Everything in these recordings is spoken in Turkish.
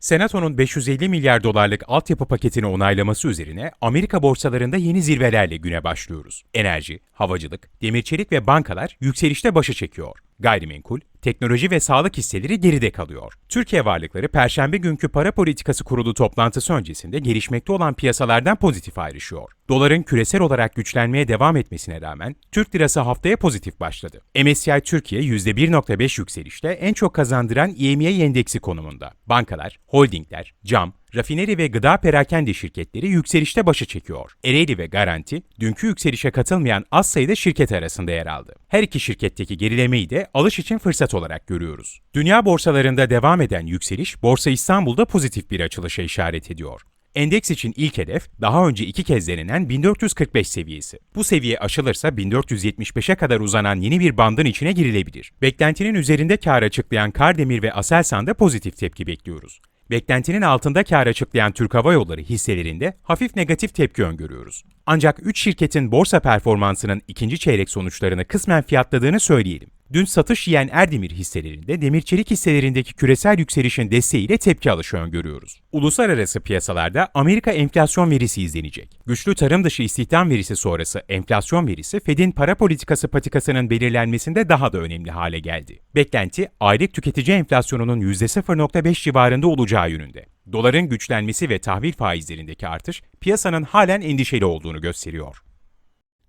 Senato'nun 550 milyar dolarlık altyapı paketini onaylaması üzerine Amerika borsalarında yeni zirvelerle güne başlıyoruz. Enerji, havacılık, demir çelik ve bankalar yükselişte başa çekiyor. Gayrimenkul, teknoloji ve sağlık hisseleri geride kalıyor. Türkiye varlıkları Perşembe günkü para politikası kurulu toplantısı öncesinde gelişmekte olan piyasalardan pozitif ayrışıyor. Doların küresel olarak güçlenmeye devam etmesine rağmen Türk lirası haftaya pozitif başladı. MSCI Türkiye %1.5 yükselişte en çok kazandıran EMEA endeksi konumunda. Bankalar, holdingler, cam, rafineri ve gıda perakende şirketleri yükselişte başa çekiyor. Ereğli ve Garanti, dünkü yükselişe katılmayan az sayıda şirket arasında yer aldı. Her iki şirketteki gerilemeyi de alış için fırsat olarak görüyoruz. Dünya borsalarında devam eden yükseliş, Borsa İstanbul'da pozitif bir açılışa işaret ediyor. Endeks için ilk hedef daha önce iki kez denenen 1445 seviyesi. Bu seviye aşılırsa 1475'e kadar uzanan yeni bir bandın içine girilebilir. Beklentinin üzerinde kar açıklayan Kardemir ve Aselsan'da pozitif tepki bekliyoruz. Beklentinin altında kar açıklayan Türk Hava Yolları hisselerinde hafif negatif tepki öngörüyoruz. Ancak 3 şirketin borsa performansının ikinci çeyrek sonuçlarını kısmen fiyatladığını söyleyelim. Dün satış yiyen Erdemir hisselerinde demir çelik hisselerindeki küresel yükselişin desteğiyle tepki alışı öngörüyoruz. Uluslararası piyasalarda Amerika enflasyon verisi izlenecek. Güçlü tarım dışı istihdam verisi sonrası enflasyon verisi Fed'in para politikası patikasının belirlenmesinde daha da önemli hale geldi. Beklenti aylık tüketici enflasyonunun %0.5 civarında olacağı yönünde. Doların güçlenmesi ve tahvil faizlerindeki artış piyasanın halen endişeli olduğunu gösteriyor.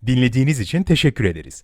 Dinlediğiniz için teşekkür ederiz.